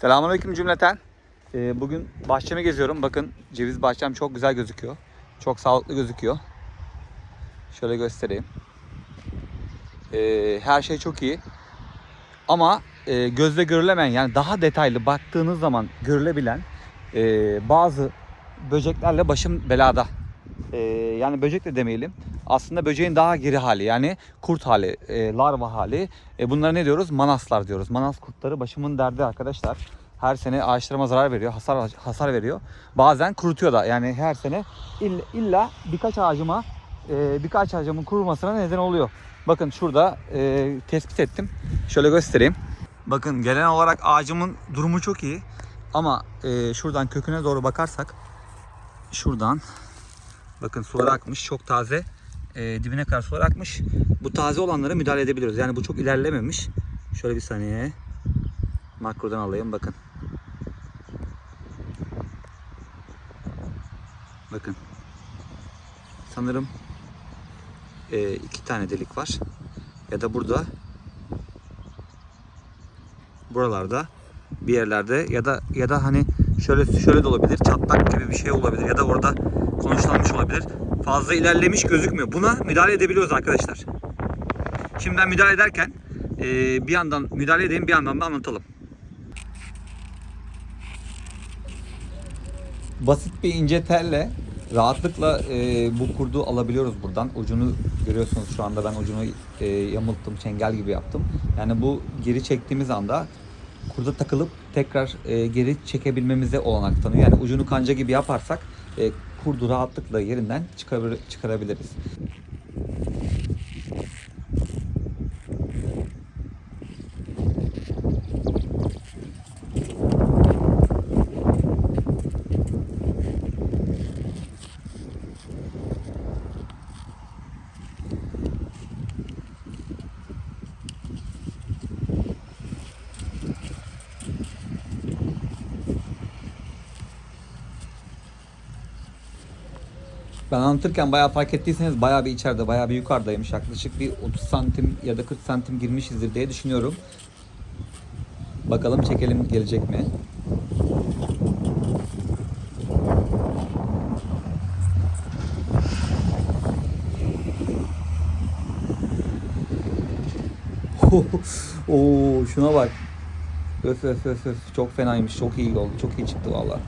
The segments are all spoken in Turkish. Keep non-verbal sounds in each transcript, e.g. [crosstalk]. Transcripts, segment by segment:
Selamünaleyküm cümleten. Ee, bugün bahçemi geziyorum. Bakın ceviz bahçem çok güzel gözüküyor. Çok sağlıklı gözüküyor. Şöyle göstereyim. Ee, her şey çok iyi. Ama e, gözle görülemeyen yani daha detaylı baktığınız zaman görülebilen e, bazı böceklerle başım belada. E, yani böcek de demeyelim. Aslında böceğin daha geri hali yani kurt hali, e, larva hali. E, bunlara ne diyoruz? Manaslar diyoruz. Manas kurtları başımın derdi arkadaşlar. Her sene ağaçlarıma zarar veriyor, hasar hasar veriyor. Bazen kurutuyor da. Yani her sene illa, illa birkaç ağacıma e, birkaç ağacımın kurumasına neden oluyor. Bakın şurada e, tespit ettim. Şöyle göstereyim. Bakın genel olarak ağacımın durumu çok iyi. Ama e, şuradan köküne doğru bakarsak şuradan bakın sular akmış çok taze. E, dibine kadar sular akmış. Bu taze olanlara müdahale edebiliyoruz. Yani bu çok ilerlememiş. Şöyle bir saniye. Makrodan alayım bakın. Bakın. Sanırım e, iki tane delik var. Ya da burada buralarda bir yerlerde ya da ya da hani şöyle şöyle de olabilir. Çatlak gibi bir şey olabilir ya da orada konuşlanmış olabilir. Fazla ilerlemiş gözükmüyor. Buna müdahale edebiliyoruz arkadaşlar. Şimdi ben müdahale ederken e, bir yandan müdahale edeyim bir yandan da anlatalım. Basit bir ince telle rahatlıkla e, bu kurdu alabiliyoruz buradan. Ucunu görüyorsunuz şu anda ben ucunu e, yamulttum, çengel gibi yaptım. Yani bu geri çektiğimiz anda kurda takılıp tekrar e, geri çekebilmemize olanak tanıyor. Yani ucunu kanca gibi yaparsak e, kurdu rahatlıkla yerinden çıkar, çıkarabiliriz. Ben anlatırken bayağı fark ettiyseniz bayağı bir içeride, bayağı bir yukarıdaymış. Yaklaşık bir 30 santim ya da 40 santim girmişizdir diye düşünüyorum. Bakalım çekelim gelecek mi? [laughs] Oo, şuna bak. Öf öf öf öf. Çok fenaymış. Çok iyi oldu. Çok iyi çıktı vallahi.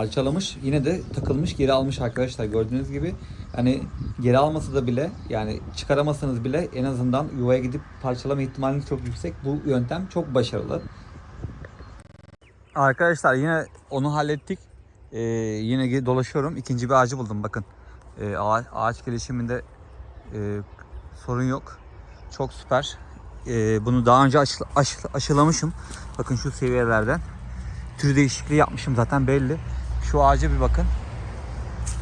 Parçalamış yine de takılmış geri almış arkadaşlar gördüğünüz gibi. Hani geri almasa da bile yani çıkaramasanız bile en azından yuvaya gidip parçalama ihtimaliniz çok yüksek. Bu yöntem çok başarılı. Arkadaşlar yine onu hallettik. Ee, yine dolaşıyorum. İkinci bir ağacı buldum bakın. Ee, ağaç, ağaç gelişiminde e, sorun yok. Çok süper. Ee, bunu daha önce aşı, aşı, aşılamışım. Bakın şu seviyelerden. Tür değişikliği yapmışım zaten belli şu ağaca bir bakın.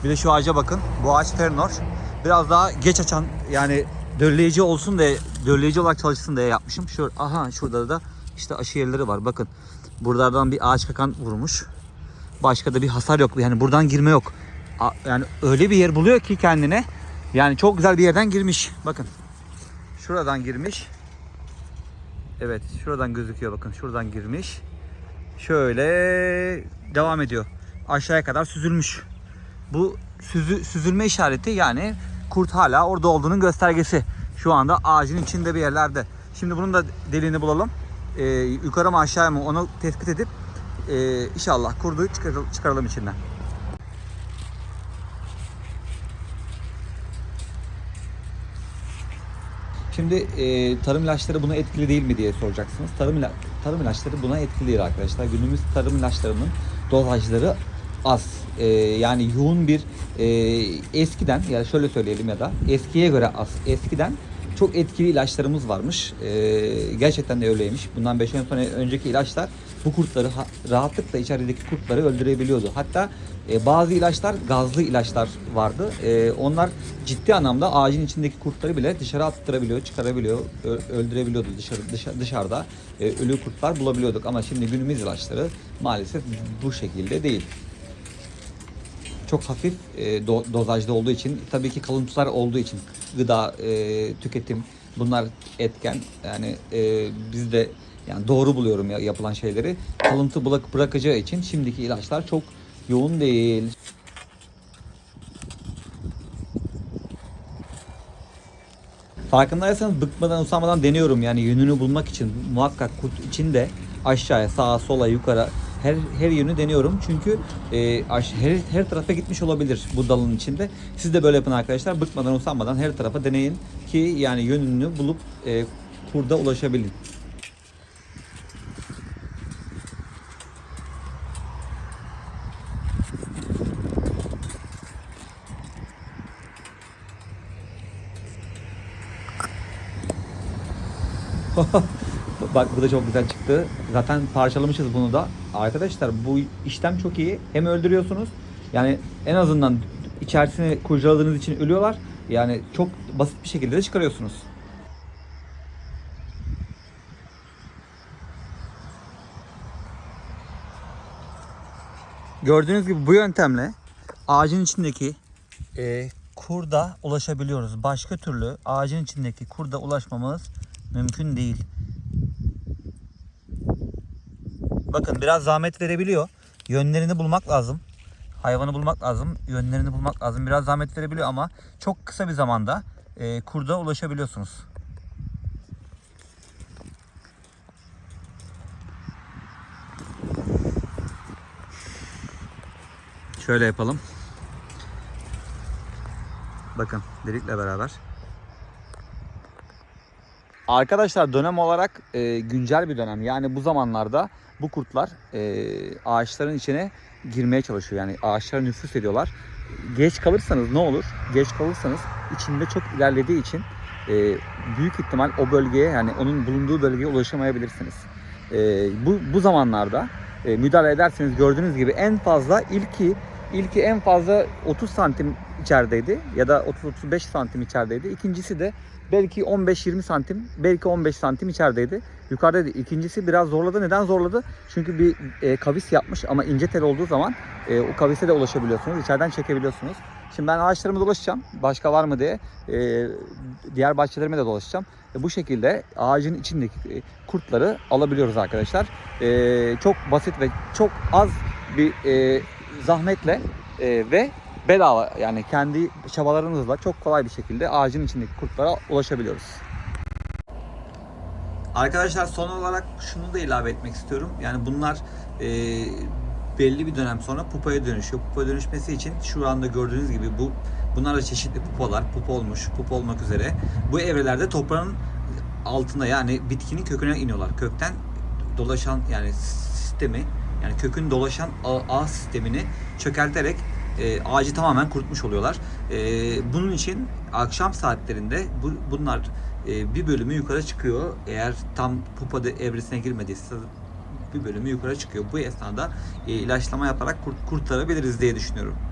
Bir de şu ağaca bakın. Bu ağaç Fernor. Biraz daha geç açan yani dölleyici olsun diye, dölleyici olarak çalışsın diye yapmışım. Şu, aha şurada da işte aşı yerleri var. Bakın. Buralardan bir ağaç kakan vurmuş. Başka da bir hasar yok. Yani buradan girme yok. Yani öyle bir yer buluyor ki kendine. Yani çok güzel bir yerden girmiş. Bakın. Şuradan girmiş. Evet, şuradan gözüküyor bakın. Şuradan girmiş. Şöyle devam ediyor aşağıya kadar süzülmüş. Bu süzü, süzülme işareti yani kurt hala orada olduğunun göstergesi. Şu anda ağacın içinde bir yerlerde. Şimdi bunun da deliğini bulalım. Ee, yukarı mı aşağıya mı onu tespit edip e, inşallah kurdu çıkaralım, çıkaralım içinden. Şimdi e, tarım ilaçları buna etkili değil mi diye soracaksınız. Tarım, ila- tarım ilaçları buna etkili değil arkadaşlar. Günümüz tarım ilaçlarının dozajları az. E, yani yoğun bir e, eskiden ya şöyle söyleyelim ya da eskiye göre az. Eskiden çok etkili ilaçlarımız varmış. E, gerçekten de öyleymiş. Bundan 5 sene önceki ilaçlar bu kurtları ha- rahatlıkla içerideki kurtları öldürebiliyordu. Hatta e, bazı ilaçlar gazlı ilaçlar vardı. E, onlar ciddi anlamda ağacın içindeki kurtları bile dışarı attırabiliyor, çıkarabiliyor, öldürebiliyordu dışarı, dışa- dışarıda. E, ölü kurtlar bulabiliyorduk ama şimdi günümüz ilaçları maalesef bu şekilde değil. Çok hafif e, do- dozajda olduğu için tabii ki kalıntılar olduğu için gıda e, tüketim bunlar etken. Yani e, biz de yani doğru buluyorum ya, yapılan şeyleri. Kalıntı bırak, bırakacağı için şimdiki ilaçlar çok yoğun değil. Farkındaysanız bıkmadan usanmadan deniyorum. Yani yönünü bulmak için muhakkak kurt için de aşağıya sağa sola yukarı her her yönü deniyorum çünkü e, her, her tarafa gitmiş olabilir bu dalın içinde. Siz de böyle yapın arkadaşlar bıkmadan usanmadan her tarafa deneyin ki yani yönünü bulup e, kurda ulaşabilin. [laughs] Bak bu da çok güzel çıktı. Zaten parçalamışız bunu da. Arkadaşlar bu işlem çok iyi. Hem öldürüyorsunuz. Yani en azından içerisini kurcaladığınız için ölüyorlar. Yani çok basit bir şekilde de çıkarıyorsunuz. Gördüğünüz gibi bu yöntemle ağacın içindeki e, kurda ulaşabiliyoruz. Başka türlü ağacın içindeki kurda ulaşmamız mümkün değil. Bakın biraz zahmet verebiliyor. Yönlerini bulmak lazım. Hayvanı bulmak lazım. Yönlerini bulmak lazım. Biraz zahmet verebiliyor ama çok kısa bir zamanda e, kurda ulaşabiliyorsunuz. Şöyle yapalım. Bakın delikle beraber. Arkadaşlar dönem olarak e, güncel bir dönem. Yani bu zamanlarda bu kurtlar e, ağaçların içine girmeye çalışıyor. Yani ağaçlara nüfus ediyorlar. Geç kalırsanız ne olur? Geç kalırsanız içinde çok ilerlediği için e, büyük ihtimal o bölgeye yani onun bulunduğu bölgeye ulaşamayabilirsiniz. E, bu, bu zamanlarda e, müdahale ederseniz gördüğünüz gibi en fazla ilki ilki en fazla 30 santim içerideydi ya da 30-35 santim içerideydi. İkincisi de belki 15-20 santim, belki 15 santim içerideydi. Yukarıdaydı. İkincisi biraz zorladı. Neden zorladı? Çünkü bir e, kavis yapmış ama ince tel olduğu zaman e, o kavise de ulaşabiliyorsunuz. İçeriden çekebiliyorsunuz. Şimdi ben ağaçlarımı dolaşacağım. Başka var mı diye. E, diğer bahçelerime de dolaşacağım. E, bu şekilde ağacın içindeki e, kurtları alabiliyoruz arkadaşlar. E, çok basit ve çok az bir e, zahmetle e, ve bedava yani kendi çabalarınızla çok kolay bir şekilde ağacın içindeki kurtlara ulaşabiliyoruz. Arkadaşlar son olarak şunu da ilave etmek istiyorum. Yani bunlar e, belli bir dönem sonra pupaya dönüşüyor. Pupaya dönüşmesi için şu anda gördüğünüz gibi bu bunlar da çeşitli pupalar, pupa olmuş, pupa olmak üzere. Bu evrelerde toprağın altına yani bitkinin köküne iniyorlar. Kökten dolaşan yani sistemi yani kökün dolaşan ağ, sistemini çökerterek e, ağacı tamamen kurutmuş oluyorlar. E, bunun için akşam saatlerinde bu, bunlar e, bir bölümü yukarı çıkıyor. Eğer tam pupa evresine girmediyse bir bölümü yukarı çıkıyor. Bu esnada e, ilaçlama yaparak kurt, kurtarabiliriz diye düşünüyorum.